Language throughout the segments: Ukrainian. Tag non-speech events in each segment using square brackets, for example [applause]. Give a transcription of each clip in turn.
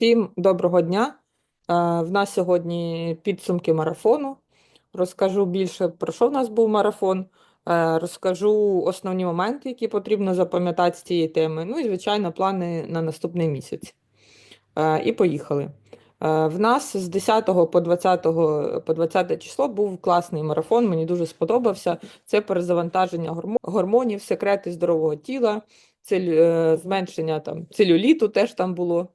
Всім доброго дня. Е, В нас сьогодні підсумки марафону. Розкажу більше про що в нас був марафон. Е, Розкажу основні моменти, які потрібно запам'ятати з цієї теми. Ну і, звичайно, плани на наступний місяць. Е, І поїхали. В нас з 10 по 20, по 20 число був класний марафон, мені дуже сподобався. Це перезавантаження гормонів, секрети здорового тіла, зменшення там, целюліту теж там було.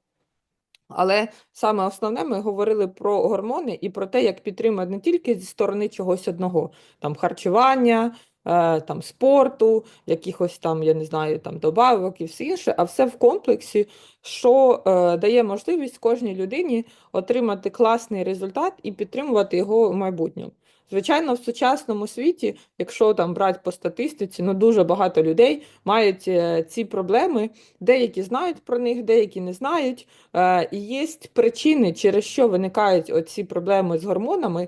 Але саме основне ми говорили про гормони і про те, як підтримати не тільки зі сторони чогось одного, там харчування, е, там спорту, якихось там, я не знаю, там добавок і все інше, а все в комплексі, що е, дає можливість кожній людині отримати класний результат і підтримувати його в майбутньому. Звичайно, в сучасному світі, якщо там брати по статистиці, ну дуже багато людей мають е, ці проблеми, деякі знають про них, деякі не знають. Е, І є причини, через що виникають оці проблеми з гормонами,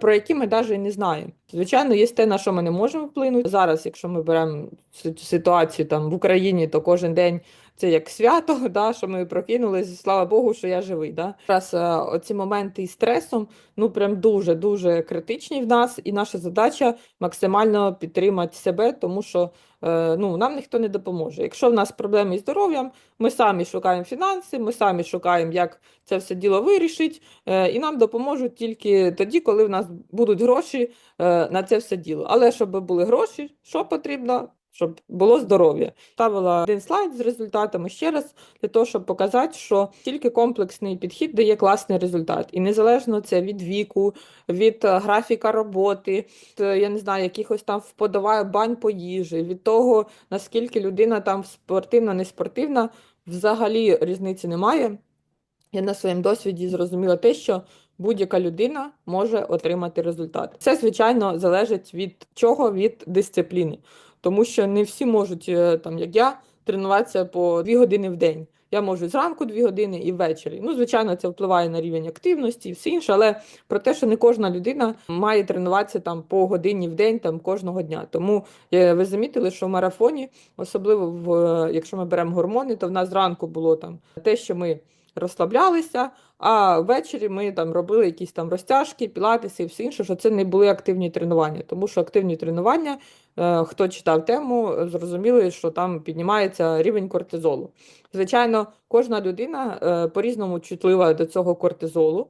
про які ми навіть не знаємо. Звичайно, є те, на що ми не можемо вплинути. Зараз, якщо ми беремо ситуацію там в Україні, то кожен день це як свято, [laughs] да, що ми прокинулись, слава Богу, що я живий. Да. Зараз е, оці моменти із стресом ну прям дуже дуже критичні в нас, і наша задача максимально підтримати себе, тому що е, ну, нам ніхто не допоможе. Якщо в нас проблеми із здоров'ям, ми самі шукаємо фінанси, ми самі шукаємо, як це все діло вирішить, е, і нам допоможуть тільки тоді, коли в нас будуть гроші е, на це все діло. Але щоб були гроші, що потрібно? Щоб було здоров'я. Ставила один слайд з результатами ще раз для того, щоб показати, що тільки комплексний підхід дає класний результат. І незалежно це від віку, від е, графіка роботи, е, я не знаю, якихось там вподобає бань по їжі, від того, наскільки людина там спортивна, не спортивна, взагалі різниці немає. Я на своєму досвіді зрозуміла те, що будь-яка людина може отримати результат. Це, звичайно, залежить від чого? Від дисципліни. Тому що не всі можуть, е, там, як я, тренуватися по 2 години в день. Я можу зранку 2 години і ввечері. Ну, звичайно, це впливає на рівень активності і все інше, але про те, що не кожна людина має тренуватися там по годині в день, там кожного дня. Тому е, ви замітили, що в марафоні, особливо в, е, якщо ми беремо гормони, то в нас зранку було там те, що ми розслаблялися, а ввечері ми там робили якісь там розтяжки, пілатеси і все інше, що це не були активні тренування. Тому що активні тренування, е, хто читав тему, зрозуміли, що там піднімається рівень кортизолу. Звичайно, кожна людина е, по-різному чутлива до цього кортизолу.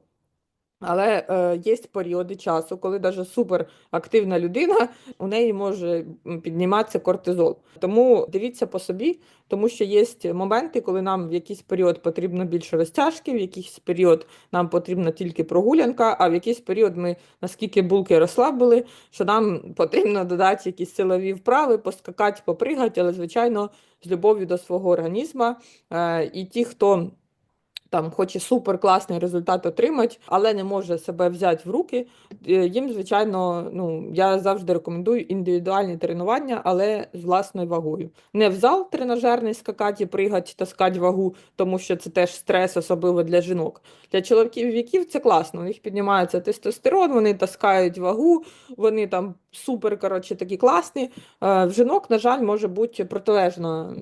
Але е, є періоди часу, коли навіть суперактивна людина, у неї може підніматися кортизол. Тому дивіться по собі, тому що є моменти, коли нам в якийсь період потрібно більше розтяжки, в якийсь період нам потрібна тільки прогулянка, а в якийсь період ми наскільки булки розслабили, що нам [laughs] потрібно додати якісь силові вправи, поскакати, попригати, але звичайно з любов'ю до свого організму. Е, і ті, хто там хоче суперкласний результат отримати, але не може себе взяти в руки. е, Їм, звичайно, ну я завжди рекомендую індивідуальні тренування, але з власною вагою. Не в зал тренажерний скакати, пригати, таскати вагу, тому що це теж стрес, особливо для жінок. Для чоловіків віків це класно. У них піднімається тестостерон, вони таскають вагу, вони там супер коротше, такі класні. Е, В жінок, на жаль, може бути протилежна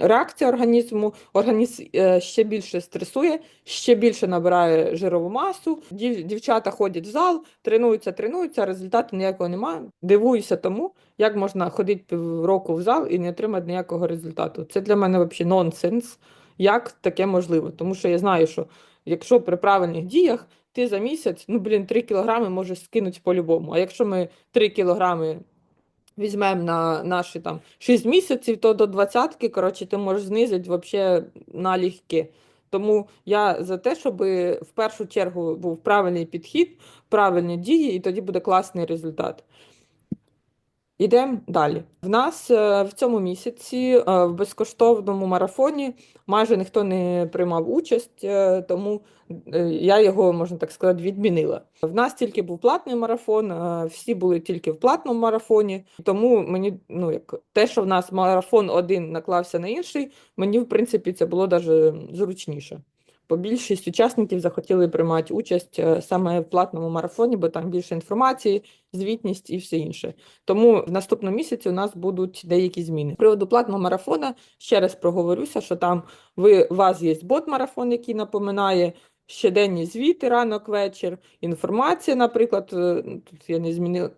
реакція організму. Організм е, ще більше стресує, ще більше набирає жирову масу. Дів- Дівчата ходять в зал, тренуються, тренуються, результату ніякого немає. Дивуюся тому, як можна ходити півроку в зал і не отримати ніякого результату. Це для мене взагалі нонсенс. Як таке можливо? Тому що я знаю, що якщо при правильних діях ти за місяць, ну блін, 3 кілограми можеш скинути по-любому. А якщо ми 3 кілограми візьмемо на наші там 6 місяців, то до 20-ки, коротше, ти можеш знизити вообще налегке. Тому я за те, щоб в першу чергу був правильний підхід, правильні дії, і тоді буде класний результат. Ідемо далі. В нас е, в цьому місяці е, в безкоштовному марафоні майже ніхто не приймав участь, е, тому я його, можна так сказати, відмінила. В нас тільки був платний марафон, всі були тільки в платному марафоні. Тому мені, ну як те, що в нас марафон один наклався на інший, мені в принципі це було даже зручніше. Бо більшість учасників захотіли приймати участь е, саме в платному марафоні, бо там більше інформації, звітність і все інше. Тому в наступному місяці у нас будуть деякі зміни. З приводу платного марафона ще раз проговорюся, що там ви у вас є бот-марафон, який напоминає. Щоденні звіти, ранок, вечір, інформація, наприклад, е, тут я не змінила,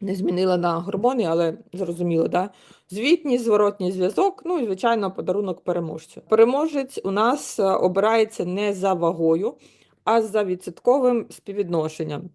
не змінила на гормони, але зрозуміло, да? Звітність, зворотній зв'язок, ну і, звичайно, подарунок переможцю. Переможець у нас е, обирається не за вагою, а за відсотковим співвідношенням.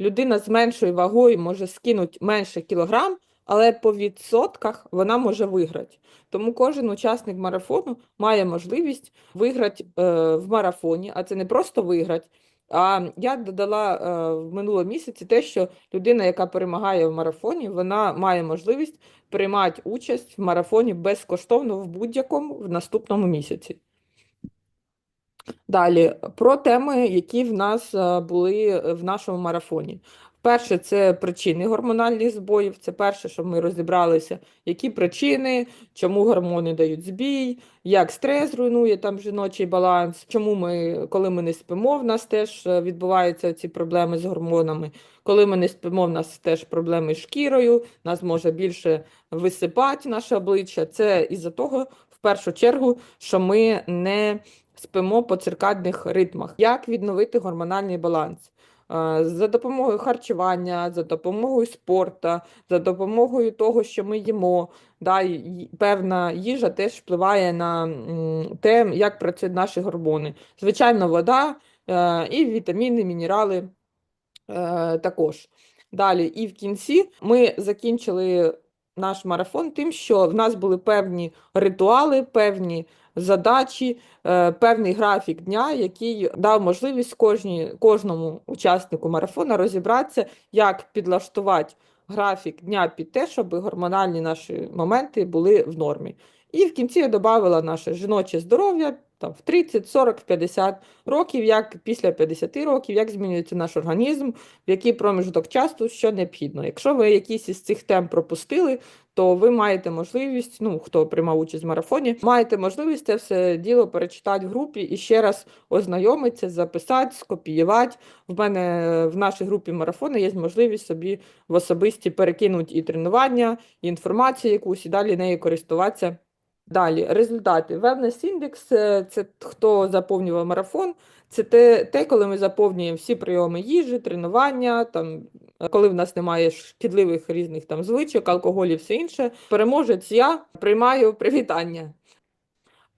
Людина з меншою вагою може скинути менше кілограм, але по відсотках вона може виграти. Тому кожен учасник марафону має можливість виграти е, в марафоні, а це не просто виграти. А я додала е, в минулому місяці те, що людина, яка перемагає в марафоні, вона має можливість приймати участь в марафоні безкоштовно в будь-якому в наступному місяці. Далі про теми, які в нас е, були в нашому марафоні. Перше, це причини гормональних збоїв. Це перше, щоб ми розібралися, які причини, чому гормони дають збій, як стрес руйнує там жіночий баланс, чому ми, коли ми не спимо, в нас теж е, відбуваються ці проблеми з гормонами. Коли ми не спимо, в нас теж проблеми з шкірою, нас може більше висипати наше обличчя. Це із-за того, в першу чергу, що ми не спимо по циркадних ритмах. Як відновити гормональний баланс? За допомогою харчування, за допомогою спорту, за допомогою того, що ми їмо. Да, Певна їжа теж впливає на те, як працюють наші гормони. Звичайно, вода е, і вітаміни, мінерали е, також. Далі, і в кінці ми закінчили наш марафон тим, що в нас були певні ритуали, певні задачі, е, певний графік дня, який дав можливість кожні, кожному учаснику марафону розібратися, як підлаштувати графік дня під те, щоб гормональні наші моменти були в нормі. І в кінці я додавала наше жіноче здоров'я там, в 30, 40, 50 років, як після 50 років, як змінюється наш організм, в який проміжок часу, що необхідно. Якщо ви якісь із цих тем пропустили, то ви маєте можливість, ну хто приймав участь в марафоні, маєте можливість це все діло перечитати в групі і ще раз ознайомитися, записати, скопіювати. В мене в нашій групі марафону є можливість собі в особисті перекинути і тренування, і інформацію якусь, і далі нею користуватися. Далі, результати. Wellness Index – це хто заповнював марафон, це те, те, коли ми заповнюємо всі прийоми їжі, тренування, там, коли в нас немає шкідливих різних там звичок, алкоголю все інше. Переможець я приймаю привітання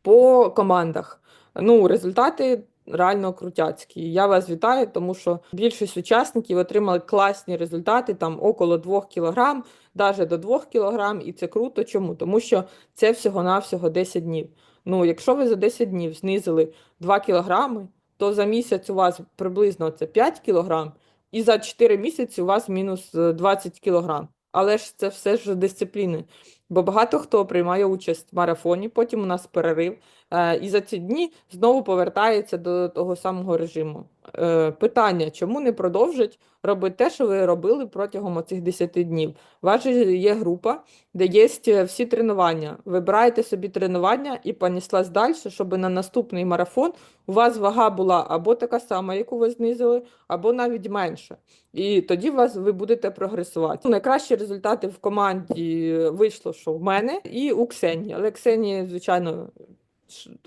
по командах. Ну, Результати реально крутяцькі. Я вас вітаю, тому що більшість учасників отримали класні результати, там около 2 кг, навіть до 2 кг, і це круто. Чому? Тому що це всього-навсього 10 днів. Ну, Якщо ви за 10 днів знизили 2 кг, то за місяць у вас приблизно це 5 кг, і за 4 місяці у вас мінус 20 е, кг. Але ж це все ж дисципліни. Бо багато хто приймає участь в марафоні, потім у нас перерив, і за ці дні знову повертається до того самого режиму. Е, питання, чому не продовжить робити те, що ви робили протягом цих 10 днів? Же є група, де є е, всі тренування. Вибираєте собі тренування і понеслась далі, щоб на наступний марафон у вас вага була або така сама, яку ви знизили, або навіть менша. І тоді вас ви будете прогресувати. Найкращі результати в команді вийшло, що в мене і у Ксенії. Але Ксенії, звичайно,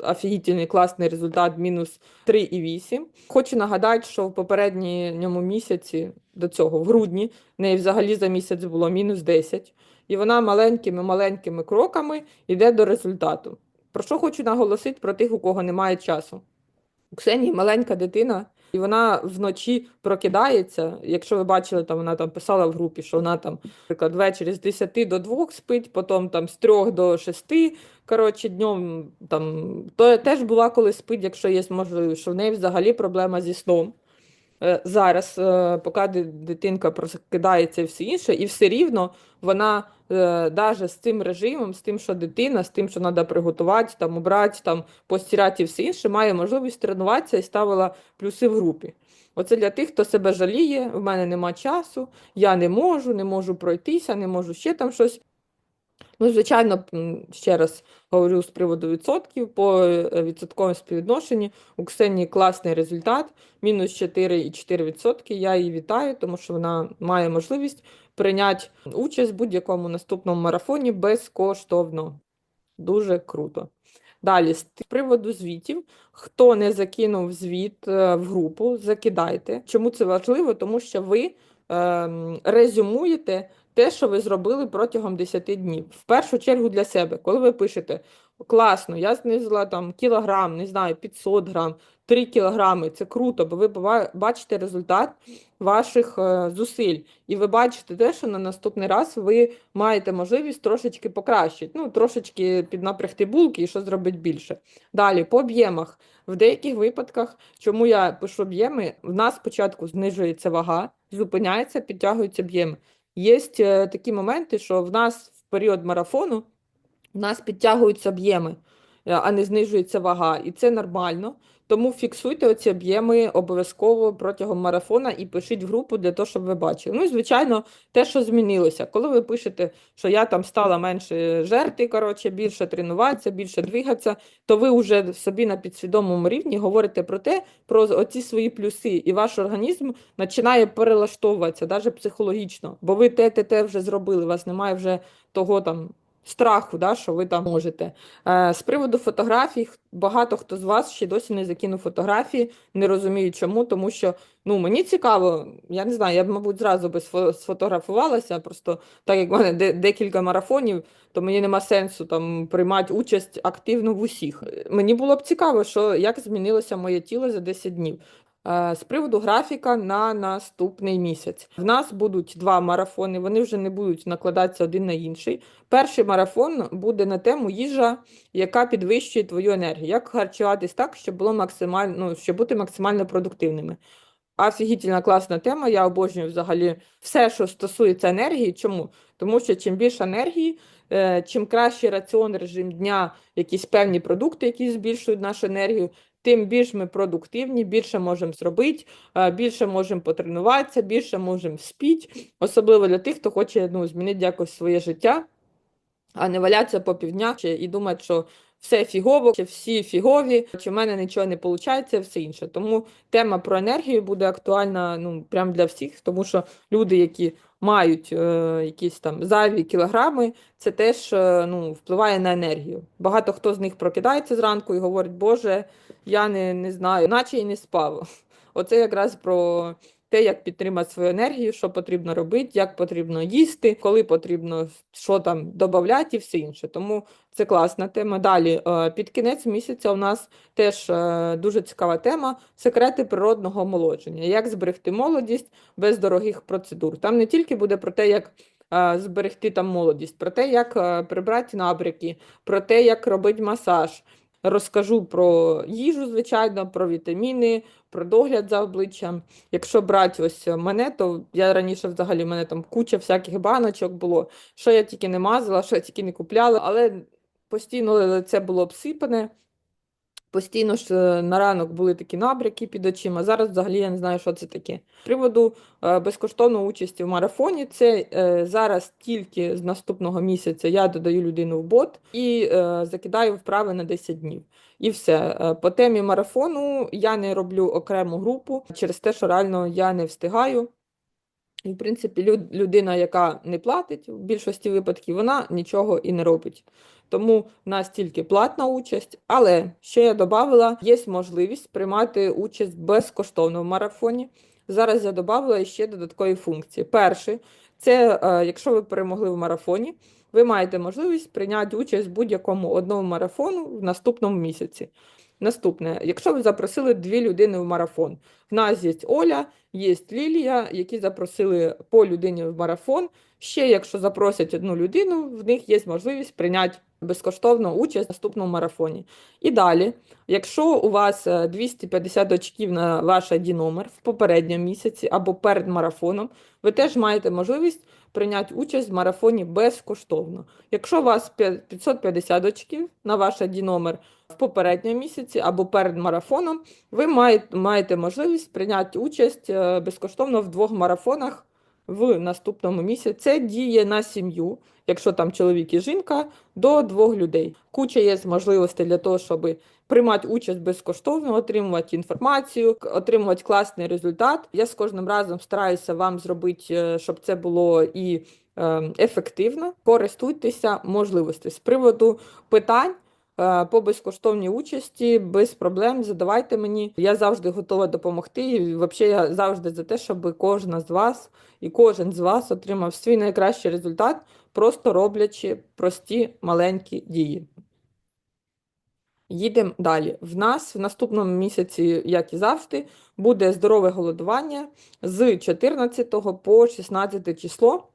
офігітельний класний результат мінус 3,8. Хочу нагадати, що в попередньому місяці до цього, в грудні, в неї взагалі за місяць було мінус 10. І вона маленькими-маленькими кроками йде до результату. Про що хочу наголосити про тих, у кого немає часу. У Ксенії маленька дитина. І вона вночі прокидається. Якщо ви бачили, там вона там писала в групі, що вона там, наприклад, ввечері з 10 до 2 спить, потім там з 3 до 6, коротше, днем там то теж була, коли спить, якщо є можливість, що в неї взагалі проблема зі сном. Е, зараз, е, поки дитинка прокидається і все інше, і все рівно вона е, з цим режимом, з тим, що дитина, з тим, що треба приготувати, там, убрати, там, постирати і все інше, має можливість тренуватися і ставила плюси в групі. Оце для тих, хто себе жаліє, в мене нема часу, я не можу, не можу пройтися, не можу ще там щось. Ну, звичайно, ще раз говорю з приводу відсотків. По е, відсотковому співвідношенні у Ксенії класний результат, мінус 4,4%. Я її вітаю, тому що вона має можливість прийняти участь в будь-якому наступному марафоні безкоштовно. Дуже круто. Далі, з приводу звітів, хто не закинув звіт е, в групу, закидайте. Чому це важливо? Тому що ви ем, резюмуєте те, що ви зробили протягом 10 днів. В першу чергу для себе, коли ви пишете класно, я знизила там кілограм, не знаю, 500 грам, 3 кілограми, це круто, бо ви бачите результат ваших е, зусиль. І ви бачите те, що на наступний раз ви маєте можливість трошечки покращити, ну, трошечки піднапрягти булки і що зробити більше. Далі, по об'ємах. В деяких випадках, чому я пишу об'єми, в нас спочатку знижується вага, зупиняється, підтягуються об'єми. Є е, такі моменти, що в нас в період марафону в нас підтягуються об'єми, е, а не знижується вага. І це нормально. Тому фіксуйте оці об'єми обов'язково протягом марафона і пишіть в групу для того, щоб ви бачили. Ну і звичайно, те, що змінилося. Коли ви пишете, що я там стала менше жерти, коротше, більше тренуватися, більше двигатися, то ви вже собі на підсвідомому рівні говорите про те, про оці свої плюси, і ваш організм починає перелаштовуватися, навіть психологічно, бо ви те, те, те вже зробили. У вас немає вже того там страху, да, що ви там можете. Е, З приводу фотографій, багато хто з вас ще досі не закинув фотографії, не розумію чому, тому що ну, мені цікаво, я не знаю, я б, мабуть, зразу би сфотографувалася, просто так як в мене декілька марафонів, то мені нема сенсу там приймати участь активно в усіх. Мені було б цікаво, що як змінилося моє тіло за 10 днів. Е, з приводу графіка на наступний місяць. В нас будуть два марафони, вони вже не будуть накладатися один на інший. Перший марафон буде на тему їжа, яка підвищує твою енергію. Як харчуватись так, щоб було максимально, ну, щоб бути максимально продуктивними. Офігітельна класна тема. Я обожнюю взагалі все, що стосується енергії. Чому? Тому що чим більше енергії, е, чим кращий раціон режим дня, якісь певні продукти, які збільшують нашу енергію, тим більш ми продуктивні, більше можемо зробити, більше можемо потренуватися, більше можемо спіти, особливо для тих, хто хоче ну, змінити якось своє життя, а не валятися по півдня і думати, що все фігово, чи всі фігові, чи в мене нічого не виходить, все інше. Тому тема про енергію буде актуальна ну, прям для всіх, тому що люди, які мають е, якісь там зайві кілограми, це теж е, ну, впливає на енергію. Багато хто з них прокидається зранку і говорить, Боже, я не, не знаю, наче і не спав. [laughs] Оце якраз про те, як підтримати свою енергію, що потрібно робити, як потрібно їсти, коли потрібно що там додати і все інше. Тому це класна тема. Далі, е, під кінець місяця, у нас теж е, дуже цікава тема секрети природного омолодження. Як зберегти молодість без дорогих процедур. Там не тільки буде про те, як е, зберегти там молодість, про те, як прибрати набряки, про те, як робити масаж. Розкажу про їжу, звичайно, про вітаміни, про догляд за обличчям. Якщо брати ось мене, то я раніше взагалі мене там куча всяких баночок було, що я тільки не мазала, що я тільки не купляла, але постійно лице було обсипане. Постійно ж е, на ранок були такі набряки під очима. Зараз взагалі я не знаю, що це таке. З приводу е, безкоштовної участі в марафоні, це е, зараз тільки з наступного місяця я додаю людину в бот і закидаю вправи на 10 днів. І все. По темі марафону я не роблю окрему групу через те, що реально я не встигаю. В принципі, людина, яка не платить в більшості випадків, вона нічого і не робить. Тому в нас тільки платна участь, але ще я додала, є можливість приймати участь безкоштовно в марафоні. Зараз я додала ще додаткові функції. Перше, це е, якщо ви перемогли в марафоні, ви маєте можливість прийняти участь в будь-якому одному марафону в наступному місяці. Наступне, якщо ви запросили дві людини в марафон, в нас є Оля, є Лілія, які запросили по людині в марафон. Ще, якщо запросять одну людину, в них є можливість прийняти безкоштовно участь в наступному марафоні. І далі, якщо у вас 250 е, очків на ваш ID номер в попередньому місяці або перед марафоном, ви теж маєте можливість прийняти участь в марафоні безкоштовно. Якщо у вас 550 очків на ваш ID номер в попередньому місяці або перед марафоном, ви маєте, можливість прийняти участь е, безкоштовно в двох марафонах в наступному місяці. Це діє на сім'ю. якщо там чоловік і жінка, до двох людей. Куча є можливостей для того, щоб приймати участь безкоштовно, отримувати інформацію, отримувати класний результат. Я з кожним разом стараюся вам зробити, е, щоб це було і е, ефективно. Користуйтеся можливостю. З приводу питань. е, По безкоштовній участі без проблем задавайте мені. Я завжди готова допомогти. І взагалі я завжди за те, щоб кожна з вас і кожен з вас отримав свій найкращий результат, просто роблячи прості маленькі дії. Їдемо далі. В нас в наступному місяці, як і завжди, буде здорове голодування з 14 по 16 число.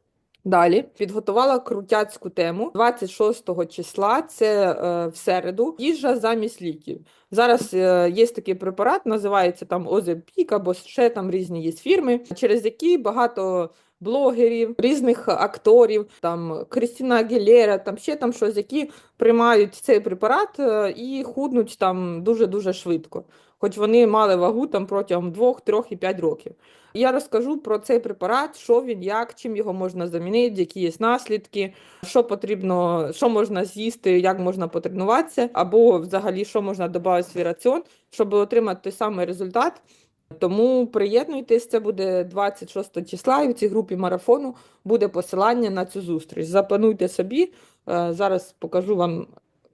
Далі підготувала крутяцьку тему 26 числа, це е, в середу, їжа замість ліків. Зараз е, є такий препарат, називається там Озепік або ще там різні є фірми, через які багато блогерів, різних акторів, там Крістіна Агілєра, там ще там щось, які приймають цей препарат е, і худнуть там дуже-дуже швидко. Хоч вони мали вагу там протягом 2, 3 і 5 років. Я розкажу про цей препарат, що він, як, чим його можна замінити, які є наслідки, що потрібно, що можна з'їсти, як можна потренуватися, або взагалі що можна додати в свій раціон, щоб отримати той самий результат. Тому приєднуйтесь, це буде 26 числа, і в цій групі марафону буде посилання на цю зустріч. Заплануйте собі. Е, Зараз покажу вам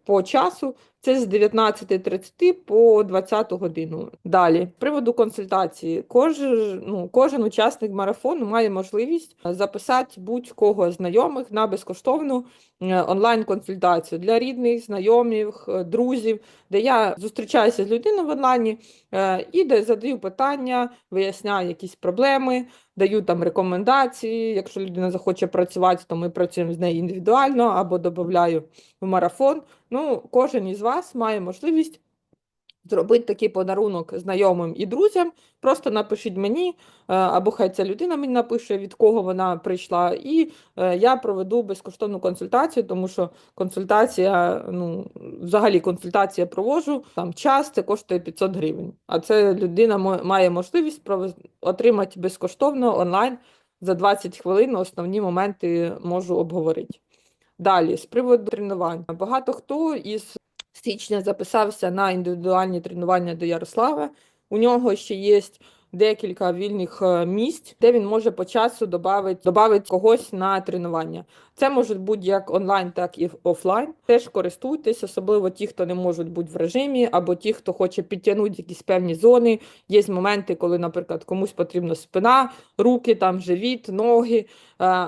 по часу. Це з 19.30 по 20 годину. Далі, з приводу консультації, кожен, ну, кожен учасник марафону має можливість записати будь-кого знайомих на безкоштовну е, онлайн-консультацію для рідних, знайомих, е, друзів, де я зустрічаюся з людиною в онлайні е, і де задаю питання, виясняю якісь проблеми, даю там рекомендації. Якщо людина захоче працювати, то ми працюємо з нею індивідуально або додаю в марафон. Ну, кожен із вас має можливість зробити такий подарунок знайомим і друзям. Просто напишіть мені, е, або хай ця людина мені напише, від кого вона прийшла, і е, я проведу безкоштовну консультацію, тому що консультація, ну, взагалі консультація провожу, там час це коштує 500 гривень. А це людина має можливість отримати безкоштовно онлайн за 20 хвилин. Основні моменти можу обговорити. Далі, з приводу тренувань. Багато хто із січня записався на індивідуальні тренування до Ярослава. У нього ще є декілька вільних е, місць, де він може по часу додати когось на тренування. Це може бути як онлайн, так і офлайн. Теж користуйтесь, особливо ті, хто не можуть бути в режимі, або ті, хто хоче підтягнути якісь певні зони. Є моменти, коли, наприклад, комусь потрібна спина, руки, там живіт, ноги. Е,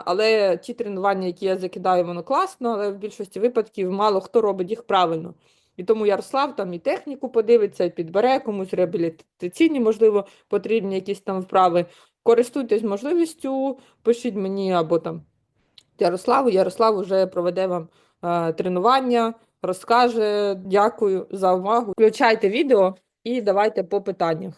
Але ті тренування, які я закидаю, воно класно, але в більшості випадків мало хто робить їх правильно. І тому Ярослав там і техніку подивиться, і підбере комусь реабілітаційні, можливо, потрібні якісь там вправи. Користуйтесь можливістю, пишіть мені або там Ярославу. Ярослав вже проведе вам е, тренування, розкаже. Дякую за увагу. Включайте відео і давайте по питаннях.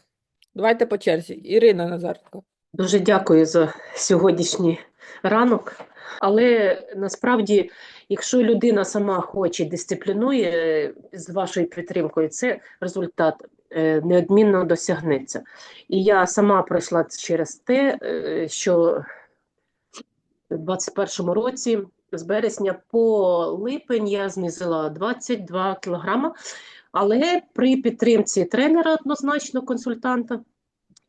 Давайте по черзі. Ірина Назаренко. Дуже дякую за сьогоднішній ранок. Але насправді, якщо людина сама хоче дисциплінує е, з вашою підтримкою, це результат е, неодмінно досягнеться. І я сама пройшла через те, е, що в 21-му році з березня по липень я знизила 22 кілограма, але при підтримці тренера однозначно консультанта.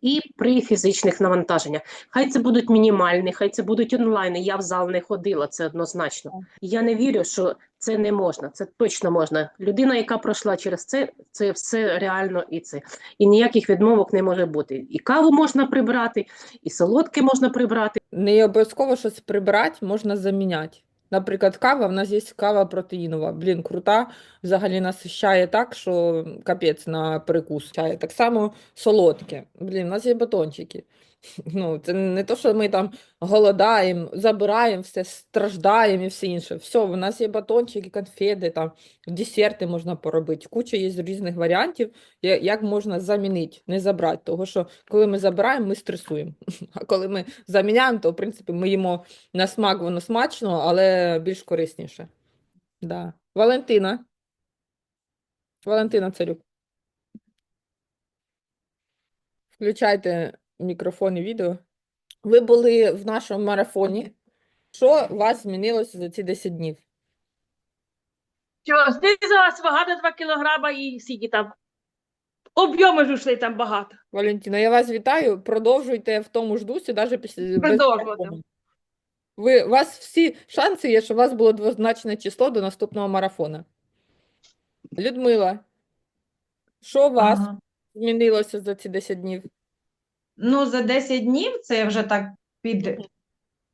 І при фізичних навантаженнях. Хай це будуть мінімальні, хай це будуть онлайни. Я в зал не ходила, це однозначно. Я не вірю, що це не можна. Це точно можна. Людина, яка пройшла через це, це все реально і це. І ніяких відмовок не може бути. І каву можна прибрати, і солодке можна прибрати. Не обов'язково щось прибирати, можна заміняти. Наприклад, кава, в нас є кава протеїнова. Блін, крута, взагалі насищає так, що капець на перекус. Чає. Так само солодке. Блін, у нас є батончики. Ну, це не то, що ми там голодаємо, забираємо все, страждаємо і все інше. Все, у нас є батончики, конфети, там, десерти можна поробити. Куча є різних варіантів, як можна замінити, не забрати. Того, що коли ми забираємо, ми стресуємо. [laughs] А коли ми заміняємо, то в принципі ми їмо на смак, воно смачно, але більш корисніше. Да. Валентина. Валентина Царюк. Включайте мікрофон і відео. Ви були в нашому марафоні Що у вас змінилося за ці 10 днів? Що, знизилась вага на 2 кілограма і скільки там. Об'єми ж ушли там багато. Валентина, я вас вітаю. Продовжуйте в тому ж дусі, навіть після Продовжувати. Ви, у вас всі шанси є, щоб у вас було двозначне число до наступного марафону. Людмила, що у вас Ага. змінилося за ці 10 днів? Ну, за 10 днів, це я вже так під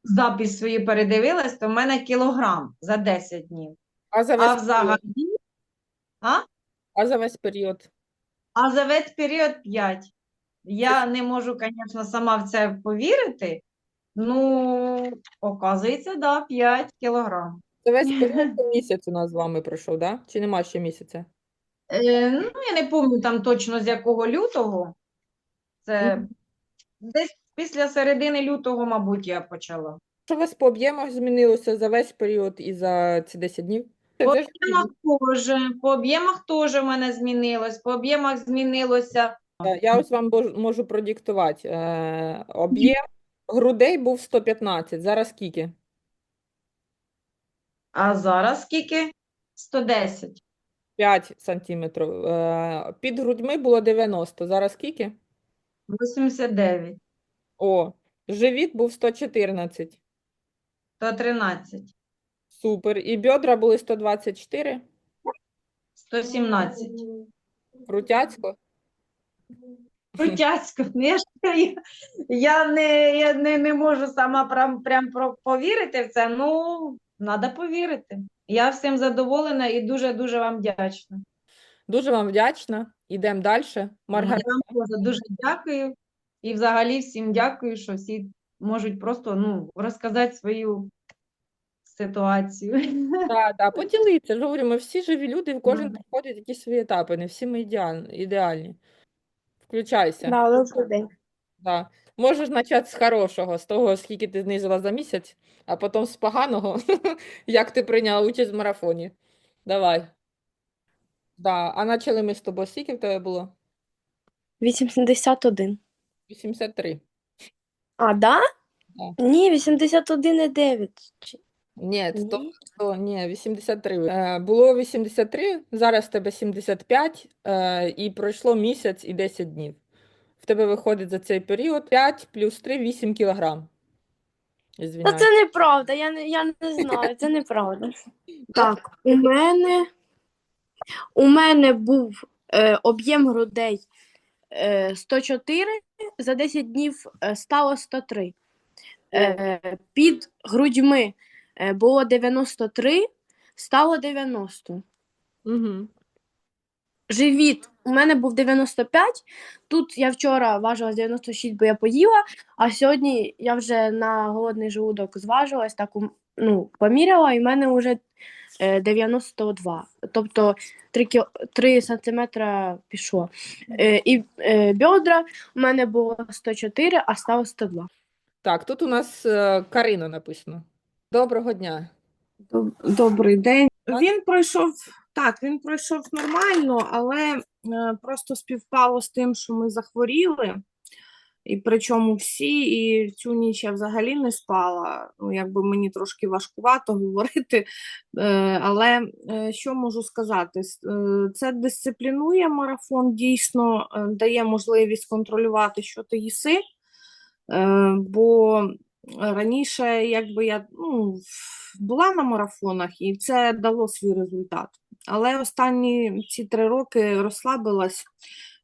запис свої передивилась, то в мене кілограм за 10 днів. А за А весь період? взагалі, а? А за весь період? А за весь період 5. Я не можу, звісно, сама в це повірити. Ну, оказується, да, 5 кілограм. За весь [laughs] період це місяць у нас з вами пройшов, да? Чи нема ще місяця? Е, ну, я не пам'ятаю там точно з якого лютого. Це Мгм. Десь після середини лютого, мабуть, я почала. Що у вас по об'ємах змінилося за весь період і за ці 10 днів? Це По об'ємах теж, по об'ємах теж в мене змінилось, по об'ємах змінилося. Е, Я ось вам бож- можу продиктувати. Е, Об'єм грудей був 115, зараз скільки? А зараз скільки? 110. 5 сантиметрів. Е, Під грудьми було 90, зараз скільки? 89. О, живіт був 114. 113. Супер. І бедра були 124. 117. Крутяцько. Крутяцько. Ну, Я, ж- я, я, не, я не, не можу сама прям, прям про- повірити в це. Ну, треба повірити. Я всім задоволена і дуже-дуже вам вдячна. Дуже вам вдячна. Йдемо далі. Маргарита. Я вам дуже дякую. І взагалі всім дякую, що всі можуть просто ну, розказати свою ситуацію. [laughs] Да, да, поділіться. ж Говорю, ми всі живі люди, в кожен проходить якісь свої етапи, не всі ми ідеаль- ідеальні. Включайся. Да, добрий день. Да. Можеш почати з хорошого, з того, скільки ти знизила за місяць, а потім з поганого, [laughs] як ти прийняла участь в марафоні. Давай. Да. А почали ми з тобою. Скільки в тебе було? 81. 83. А, да? Да. Ні, 81,9. Чи- Ні, 100, Ні. 100, ні, 83. Е, було 83, зараз в тебе 75, е, і пройшло місяць і 10 днів. В тебе виходить за цей період 5 плюс 3 – 8 кілограм. Та Ізвиняюсь. це неправда, я не, я не знаю, це неправда. [laughs] Так, у мене, у мене був е, об'єм грудей е, 104, за 10 днів е, стало 103. Е, під грудьми е, було 93, стало 90. Угу. Живіт у мене був 95. Тут я вчора важила 96, бо я поїла, а сьогодні я вже на голодний желудок зважилась, так ну, поміряла, і в мене вже 92. Тобто 3, кі... 3 сантиметра пішло. Е, і е, бедра у мене було 104, а стало 102. Так, тут у нас е, Карина написано. Доброго дня. Добрий день. Так? Він пройшов так, він пройшов нормально, але е, просто співпало з тим, що ми захворіли, і причому всі, і цю ніч я взагалі не спала. Ну, якби мені трошки важкувато [laughs] говорити. Е, але е, що можу сказати? Е, Це дисциплінує марафон, дійсно дає можливість контролювати, що ти їси. Бо раніше, якби я ну, була на марафонах, і це дало свій результат. Але останні ці три роки розслабилась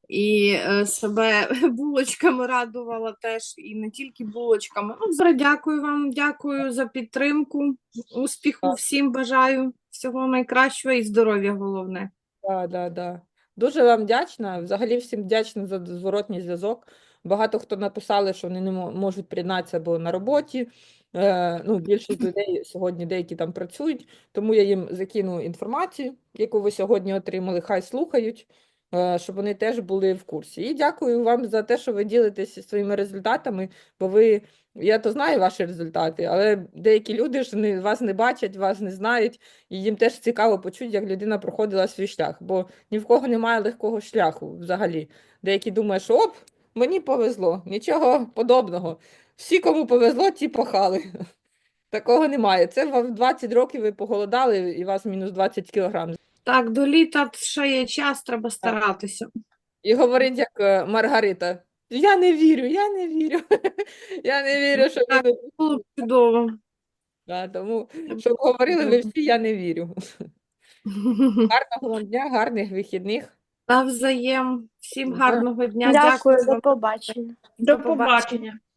і е, себе [laughs] булочками радувала теж, і не тільки булочками. Ну, дякую вам, дякую за підтримку. Успіху всім бажаю, всього найкращого і здоров'я головне. Да, да, да. Дуже вам вдячна. Взагалі всім вдячна за зворотній зв'язок. Багато хто написали, що вони не мо- можуть приєднатися, бо на роботі. Е, ну, більшість людей сьогодні деякі там працюють, тому я їм закину інформацію, яку ви сьогодні отримали. Хай слухають, щоб вони теж були в курсі. І дякую вам за те, що ви ділитеся своїми результатами, бо ви, я то знаю ваші результати, але деякі люди ж не, вас не бачать, вас не знають, і їм теж цікаво почути, як людина проходила свій шлях, бо ні в кого немає легкого шляху взагалі. Деякі думають, що оп, мені повезло, нічого подобного. Всі, кому повезло, ті пахали. [laughs] Такого немає. Це в 20 років ви поголодали і вас мінус 20 кілограм. Так, до літа ще є час, треба старатися. І говорить, як е, Маргарита. Я не вірю, я не вірю. [laughs] Я не вірю, що ви тут». Було б чудово. Да, тому, щоб говорили ви всі, я не вірю. [laughs] Гарного вам дня, гарних вихідних. Навзаєм. Всім гарного дня. Дякую, за до побачення. До побачення.